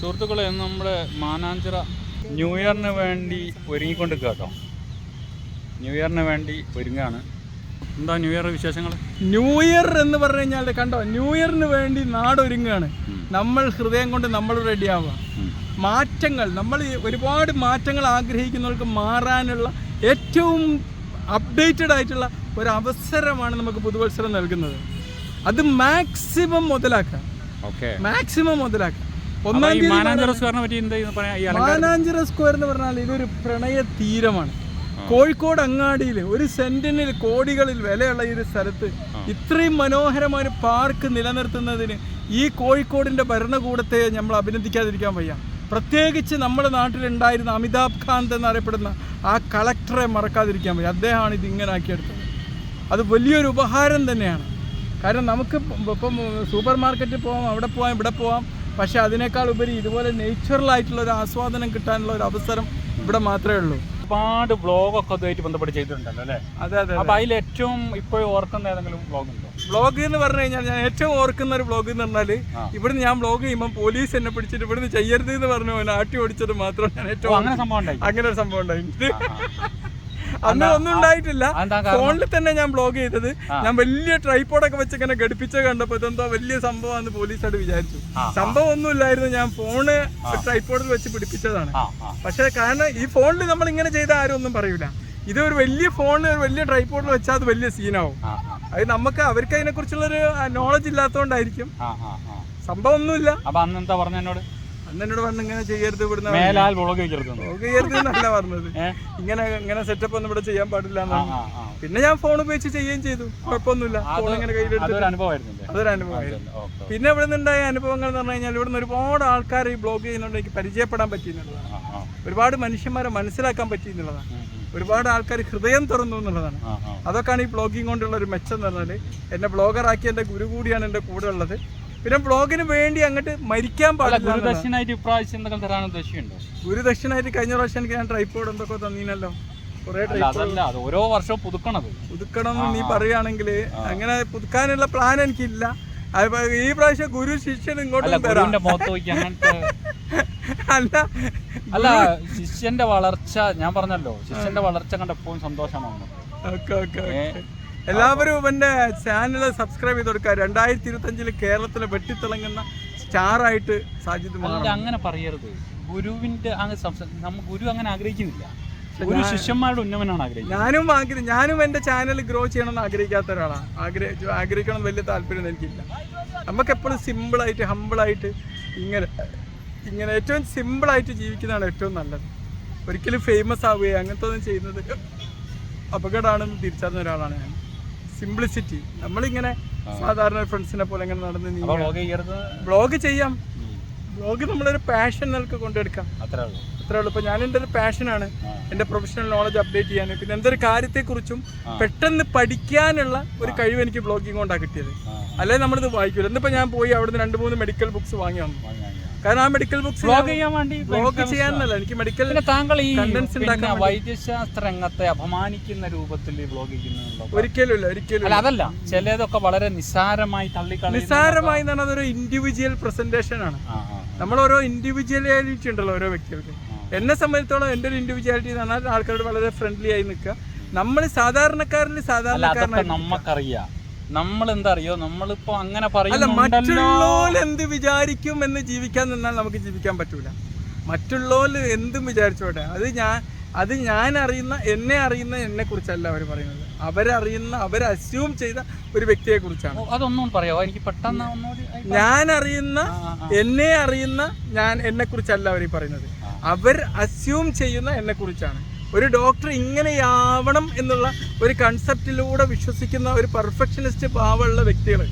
സുഹൃത്തുക്കളെ ഇന്ന് നമ്മുടെ മാനാഞ്ചിറ ന്യൂ ഇയറിന് വേണ്ടി ഒരുങ്ങിക്കൊണ്ട് കേട്ടോ. ന്യൂ ഇയറിന് വേണ്ടി ഒരുങ്ങാണ് എന്താ ന്യൂ ഇയർ വിശേഷങ്ങൾ? ന്യൂ ഇയർ എന്ന് പറഞ്ഞു കഴിഞ്ഞാൽ കണ്ടോ ന്യൂ ഇയറിന് വേണ്ടി നാടൊരുങ്ങുകയാണ്. നമ്മൾ ഹൃദയം കൊണ്ട് നമ്മൾ റെഡിയാവുക. മാറ്റങ്ങൾ നമ്മൾ ഒരുപാട് മാറ്റങ്ങൾ ആഗ്രഹിക്കുന്നവർക്ക് മാറാനുള്ള ഏറ്റവും അപ്ഡേറ്റഡ് ആയിട്ടുള്ള ഒരു അവസരമാണ് നമുക്ക് പുതുവത്സരം നൽകുന്നത്. അത് മാക്സിമം മുതലാക്കുക. ഓക്കെ മാക്സിമം മുതലാക്കുക. ഈ ഒന്നാം തീയതി മാനാഞ്ചിറ സ്ക്വയറിനെ പറ്റി എന്താ പറയാ ഈ അലങ്കാരം? മാനാഞ്ചിറ സ്ക്വയർ എന്ന് പറഞ്ഞാൽ ഇതൊരു പ്രണയ തീരമാണ്. കോഴിക്കോട് അങ്ങാടിയിൽ ഒരു സെന്റിനിൽ കോടികളിൽ വിലയുള്ള ഈ ഒരു സ്ഥലത്ത് ഇത്രയും മനോഹരമായ ഒരു പാർക്ക് നിലനിർത്തുന്നതിന് ഈ കോഴിക്കോടിന്റെ ഭരണകൂടത്തെ നമ്മൾ അഭിനന്ദിക്കാതിരിക്കാൻ വയ്യ. പ്രത്യേകിച്ച് നമ്മുടെ നാട്ടിലുണ്ടായിരുന്ന അമിതാഭ് കാന്ത് എന്നറിയപ്പെടുന്ന ആ കളക്ടറെ മറക്കാതിരിക്കാൻ വയ്യ. അദ്ദേഹമാണ് ഇത് ഇങ്ങനെ ആക്കിയെടുത്തത്. അത് വലിയൊരു ഉപഹാരം തന്നെയാണ്. കാരണം നമുക്ക് ഇപ്പം സൂപ്പർ മാർക്കറ്റിൽ പോവാം അവിടെ പോവാം ഇവിടെ പോവാം. പക്ഷേ അതിനേക്കാൾ ഉപരി ഇതുപോലെ നേച്ചുറലായിട്ടുള്ള ഒരു ആസ്വാദനം കിട്ടാനുള്ള ഒരു അവസരം ഇവിടെ മാത്രമേ ഉള്ളൂ. ഒരുപാട് ബ്ലോഗൊക്കെ അതുമായിട്ട് ബന്ധപ്പെട്ട് ചെയ്തിട്ടുണ്ടല്ലോ അല്ലേ? അതെ അതെ അപ്പൊ അതിൽ ഏറ്റവും ഇപ്പോഴും ഓർക്കുന്ന ഏതെങ്കിലും ബ്ലോഗ് ഉണ്ടോ? ബ്ലോഗ് എന്ന് പറഞ്ഞു കഴിഞ്ഞാൽ ഞാൻ ഏറ്റവും ഓർക്കുന്ന ഒരു ബ്ലോഗ് എന്ന് പറഞ്ഞാൽ. ഇവിടുന്ന് ഞാൻ ബ്ലോഗ് ചെയ്യുമ്പോൾ പോലീസ് എന്നെ പിടിച്ചിട്ട് ഇവിടുന്ന് ചെയ്യരുത് എന്ന് പറഞ്ഞു ആട്ടി ഓടിച്ചത് മാത്രം ഞാൻ ഏറ്റവും അങ്ങനെ സംഭവം ഉണ്ടായി. അങ്ങനെ ഒരു സംഭവം ഉണ്ടായിട്ട് ആ, അന്ന് ഒന്നും ഉണ്ടായിട്ടില്ല. ഫോണിൽ തന്നെ ഞാൻ ബ്ലോഗ് ചെയ്തത്. ഞാൻ വലിയ ട്രൈപ്പോഡൊക്കെ വെച്ച് ഇങ്ങനെ ഘടിപ്പിച്ച കണ്ടപ്പോ ഇതെന്തോ വലിയ സംഭവമാണെന്ന് പോലീസായിട്ട് വിചാരിച്ചു. സംഭവം ഒന്നുമില്ലായിരുന്നു ഞാൻ ഫോണ് ട്രൈപ്പോഡിൽ വെച്ച് പിടിപ്പിച്ചതാണ്. പക്ഷേ കാരണം ഈ ഫോണിൽ നമ്മൾ ഇങ്ങനെ ചെയ്ത ആരും ഒന്നും പറയൂല. ഇത് ഒരു വലിയ ഫോണിൽ ഒരു വലിയ ട്രൈപ്പോഡിൽ വെച്ചാൽ അത് വലിയ സീനാവും. അത് നമുക്ക് അവർക്ക് അതിനെ കുറിച്ചുള്ളൊരു നോളജ് ഇല്ലാത്തതുകൊണ്ടായിരിക്കും. ആ സംഭവം ഒന്നുമില്ല അപ്പൊ അന്ന് എന്താ പറഞ്ഞ എന്നോട്? അന്ന് എന്നോട് പറഞ്ഞ് ഇങ്ങനെ ചെയ്യരുത് ഇവിടുന്ന് മേലാൽ ചെയ്യരുത് എന്നല്ല പറഞ്ഞത്? ഇങ്ങനെ ഇങ്ങനെ സെറ്റപ്പ് ഒന്നും ഇവിടെ ചെയ്യാൻ പാടില്ല പിന്നെ ഞാൻ ഫോൺ ഉപയോഗിച്ച് ചെയ്യുകയും ചെയ്തു. കുഴപ്പമൊന്നുമില്ല. ഫോൺ ഇങ്ങനെ കയ്യിലെടുത്ത് അതൊരു അനുഭവമായിരുന്നു. പിന്നെ ഇവിടെ നിന്നുണ്ടായ അനുഭവങ്ങൾ എന്ന് പറഞ്ഞു കഴിഞ്ഞാൽ ഇവിടുന്ന് ഒരുപാട് ആൾക്കാർ ഈ ബ്ലോഗ് ചെയ്യുന്നുണ്ട്. എനിക്ക് പരിചയപ്പെടാൻ പറ്റി എന്നുള്ളതാണ്. ഒരുപാട് മനുഷ്യന്മാരെ മനസ്സിലാക്കാൻ പറ്റി എന്നുള്ളതാണ്. ഒരുപാട് ആൾക്കാർ ഹൃദയം തുറന്നു എന്നുള്ളതാണ്. അതൊക്കെയാണ് ഈ ബ്ലോഗിങ് കൊണ്ടുള്ള ഒരു മെച്ചം എന്ന് പറഞ്ഞാൽ എന്നെ ബ്ലോഗറാക്കിയ എന്റെ ഗുരു കൂടിയാണ് എന്റെ കൂടെ ഉള്ളത്. പിന്നെ ബ്ലോഗിന് വേണ്ടി അങ്ങോട്ട് മരിക്കാൻ പാടില്ല. ഗുരുദക്ഷിണായിട്ട് ഇപ്രാവശ്യം എന്തെങ്കിലും തരാൻ ഉദ്ദേശിക്കുന്നുണ്ടോ ഗുരുദക്ഷിണായിട്ട് കഴിഞ്ഞ പ്രാവശ്യം എനിക്ക് ഞാൻ ട്രൈപ്പോഡ് എന്തൊക്കെ തന്നീനല്ലോ. അതല്ല അത് ഓരോ വർഷവും പുതുക്കണത്. പുതുക്കണം നീ പറയുകയാണെങ്കിൽ അങ്ങനെ പുതുക്കാനുള്ള പ്ലാൻ എനിക്കില്ല. ഈ പ്രാവശ്യം ഗുരു ശിഷ്യൻ ഇങ്ങോട്ട് തരാം. അല്ല. അല്ല ശിഷ്യന്റെ വളർച്ച ഞാൻ പറഞ്ഞല്ലോ ശിഷ്യന്റെ വളർച്ച കണ്ട എപ്പോഴും സന്തോഷമാണ്. Okay okay. എല്ലാവരും ഇവന്റെ ചാനൽ സബ്സ്ക്രൈബ് ചെയ്ത് കൊടുക്കുക. രണ്ടായിരത്തി ഇരുപത്തി അഞ്ചിൽ കേരളത്തിലെ വെട്ടിത്തിളങ്ങുന്ന സ്റ്റാർ ആയിട്ട് സാജിദ് മാറും അങ്ങനെ പറയരുത്. ഗുരുവിന്റെ നമ്മ ഗുരു അങ്ങനെ ആഗ്രഹിക്കുന്നില്ല. ഒരു ശിഷ്യന്മാരുടെ ഉന്നമനാണ് ആഗ്രഹിക്കുന്നത്. ഞാനും ആഗ്രഹം ഞാനും എന്റെ ചാനൽ ഗ്രോ ചെയ്യണമെന്ന് ആഗ്രഹിക്കാത്ത ഒരാളാണ്. ആഗ്രഹിച്ചു ആഗ്രഹിക്കണം വലിയ താല്പര്യം എനിക്കില്ല. നമുക്ക് എപ്പോഴും സിമ്പിളായിട്ട് ഹമ്പിളായിട്ട് ഇങ്ങനെ ഇങ്ങനെ ഏറ്റവും സിമ്പിളായിട്ട് ജീവിക്കുന്നതാണ് ഏറ്റവും നല്ലത്. ഒരിക്കലും ഫേമസ് ആവുകയോ അങ്ങനത്തെ ഒന്നും ചെയ്യുന്നത് അപകടമാണെന്ന് തിരിച്ചറിഞ്ഞ ഒരാളാണ് ഞാൻ. സിംപ്ലിസിറ്റി നമ്മളിങ്ങനെ സാധാരണ ഫ്രണ്ട്സിനെ പോലെ ഇങ്ങനെ നടന്ന് നീ ബ്ലോഗ് ചെയ്യാം. ബ്ലോഗ് നമ്മളൊരു പാഷൻ നിലയ്ക്ക് കൊണ്ടെടുക്കാം. അത്രേ ഉള്ളൂ. ഇപ്പൊ ഞാൻ എന്റെ ഒരു പാഷനാണ്. എന്റെ പ്രൊഫഷണൽ നോളജ് അപ്ഡേറ്റ് ചെയ്യാൻ. പിന്നെ എന്തൊരു കാര്യത്തെക്കുറിച്ചും പെട്ടെന്ന് പഠിക്കാനുള്ള ഒരു കഴിവ് എനിക്ക് ബ്ലോഗിങ് കൊണ്ടാണ് കിട്ടിയത്. അല്ലെങ്കിൽ നമ്മളിത് വായിക്കില്ല എന്നിപ്പോൾ ഞാൻ പോയി അവിടുന്ന് രണ്ട് മൂന്ന് മെഡിക്കൽ ബുക്സ് വാങ്ങി വന്നു. കാരണം ആ മെഡിക്കൽ ബുക്സ് ബ്ലോഗ് ചെയ്യാൻ വേണ്ടി ബ്ലോഗ് ചെയ്യാനല്ല. എനിക്ക് മെഡിക്കൽ താങ്കൾ ഈ വൈദ്യശാസ്ത്ര രംഗത്തെ അപമാനിക്കുന്ന രൂപത്തിൽ ബ്ലോഗ് ചെയ്യുന്നുണ്ടോ? ഒരിക്കലും ഇല്ല ഒരിക്കലും അതല്ല. ചിലതൊക്കെ വളരെ നിസ്സാരമായി തള്ളിക്കളയുന്ന നിസ്സാരമായി എന്ന് പറഞ്ഞാൽ അതൊരു ഇൻഡിവിജ്വൽ പ്രസന്റേഷൻ ആണ്. നമ്മൾ ഓരോ ഇൻഡിവിജ്വലാലിറ്റി ഉണ്ടല്ലോ ഓരോ വ്യക്തികൾക്ക്. എന്നെ സംബന്ധിച്ചോളം എന്റെ ഒരു ഇൻഡിവിജ്വാലിറ്റി എന്ന് പറഞ്ഞാൽ ആൾക്കാരോട് വളരെ ഫ്രണ്ട്ലി ആയി നിൽക്കുക. നമ്മൾ സാധാരണക്കാരിൽ സാധാരണക്കാരനായി അതൊക്കെ നമ്മക്കറിയാം. നമ്മൾ എന്താ അറിയോ നമ്മളിപ്പോ അങ്ങനെ പറയുന്നുണ്ടല്ലോ. എന്ത് വിചാരിക്കും എന്ന് ജീവിക്കാൻ നിന്നാൽ നമുക്ക് ജീവിക്കാൻ പറ്റൂല. മറ്റുള്ളവർ എന്തും വിചാരിച്ചോട്ടെ. അത് ഞാൻ അത് ഞാൻ അറിയുന്ന എന്നെ അറിയുന്ന എന്നെ കുറിച്ചല്ല അവർ പറയുന്നത്. അവരറിയുന്ന അവർ അസ്യൂം ചെയ്ത ഒരു വ്യക്തിയെ കുറിച്ചാണ്. അതൊന്നും പറയാമോ എനിക്ക് പെട്ടെന്ന് ഞാൻ അറിയുന്ന എന്നെ അറിയുന്ന ഞാൻ എന്നെ കുറിച്ചല്ല അവർ പറയുന്നത്. അവർ അസ്യൂം ചെയ്യുന്ന എന്നെ കുറിച്ചാണ്. ഒരു ഡോക്ടർ ഇങ്ങനെയാവണം എന്നുള്ള ഒരു കൺസെപ്റ്റിലൂടെ വിശ്വസിക്കുന്ന ഒരു പെർഫെക്ഷനിസ്റ്റ് ഭാവമുള്ള വ്യക്തികൾ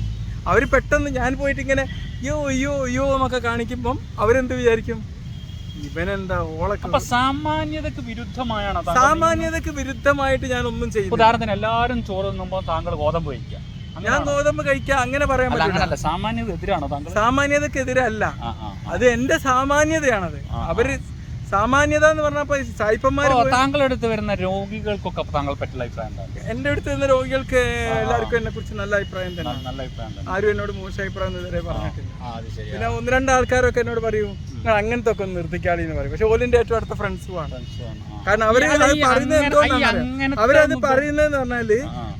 അവർ പെട്ടെന്ന് ഞാൻ പോയിട്ട് ഇങ്ങനെ യോ അയ്യോ അയ്യോ എന്നൊക്കെ കാണിക്കുമ്പം അവരെന്ത് വിചാരിക്കും? ഇവനെന്താ ഓളൊക്കെ അപ്പൊ സാമാന്യതക്ക് വിരുദ്ധമായാണ് സാമാന്യതക്ക് വിരുദ്ധമായിട്ട് ഞാൻ ഒന്നും ചെയ്യും ഉദാഹരണത്തിന് എല്ലാവരും ചോറ് തിന്നുമ്പോൾ താങ്കൾ ഗോതമ്പ് കഴിക്കുക. ഞാൻ ഗോതമ്പ് കഴിക്കുക അങ്ങനെ പറയാൻ പറ്റില്ല അങ്ങനല്ല. സാമാന്യത എതിരാണോ താങ്കൾ സാമാന്യതക്കെതിരല്ല. അത് എന്റെ സാമാന്യതയാണത്. അവർ സാമാന്യത എന്ന് പറഞ്ഞപ്പോ സായിപ്പന്മാര് താങ്കളുടെ അടുത്ത് വരുന്ന രോഗികൾക്കൊക്കെ താങ്കൾ പറ്റുള്ള അഭിപ്രായം എന്താണ്? എന്റെ അടുത്ത് വരുന്ന രോഗികൾക്ക് എല്ലാവർക്കും എന്നെ കുറിച്ച് നല്ല അഭിപ്രായം തന്നെ. നല്ല അഭിപ്രായം തന്നെ. ആരും എന്നോട് മോശം അഭിപ്രായം ഇതുവരെ പറഞ്ഞിട്ടില്ല. പിന്നെ ഒന്ന് രണ്ട് ആൾക്കാരൊക്കെ എന്നോട് പറയൂ. നിങ്ങൾ അങ്ങനത്തെ ഒക്കെ നിർത്തിക്കാളി എന്ന് പറയും. പക്ഷെ ഓലിന്റെ ഏറ്റവും അടുത്ത ഫ്രണ്ട്സും ആണ്. ഫ്രണ്ട്സുമാണ്. കാരണം അവർ അത് പറയുന്നത് എന്തുകൊണ്ടാണ് അവരത് പറയുന്നതെന്ന് പറഞ്ഞാൽ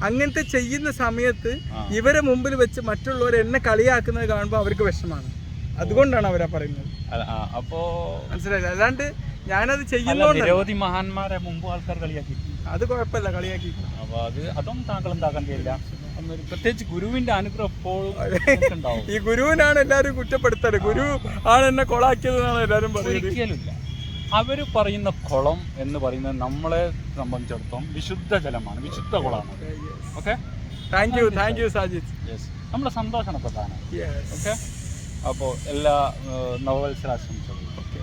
അങ്ങനത്തെ ചെയ്യുന്ന സമയത്ത് ഇവരെ മുമ്പിൽ വെച്ച് മറ്റുള്ളവർ എന്നെ കളിയാക്കുന്നത് കാണുമ്പോൾ അവർക്ക് വിഷമാണ്. അതുകൊണ്ടാണ് അവരാ പറയുന്നത്. അപ്പോ മനസ്സിലായില്ല? അല്ലാണ്ട് ഞാനത് ചെയ്യുന്നത് ചെയ്യുന്നോണ്ട് നിരവധി മഹാന്മാരെ മുമ്പ് ആൾക്കാർ കളിയാക്കി അത് കുഴപ്പമില്ല കളിയാക്കി അപ്പൊ അത് അതും താങ്കൾ എന്താക്കേണ്ടിയില്ല പ്രത്യേകിച്ച് ഗുരുവിന്റെ അനുഗ്രഹം എപ്പോഴും ഈ ഗുരുവിനാണ് എല്ലാരും കുറ്റപ്പെടുത്തൽ. ഗുരു ആണ് എന്നെ കൊളാക്കിയതെന്നാണ് എല്ലാരും പറയുന്നത്. അവർ പറയുന്ന കുളം എന്ന് പറയുന്നത് നമ്മളെ സംബന്ധിച്ചിടത്തോളം വിശുദ്ധ ജലമാണ് വിശുദ്ധ കുളമാണ്. Okay thank you thank you Sajith yes നമ്മുടെ സന്തോഷമാണ് പ്രധാനം. ഓക്കെ അപ്പോൾ എല്ലാ നവവത്സര നവവത്സരാശംസകളും. ഓക്കെ.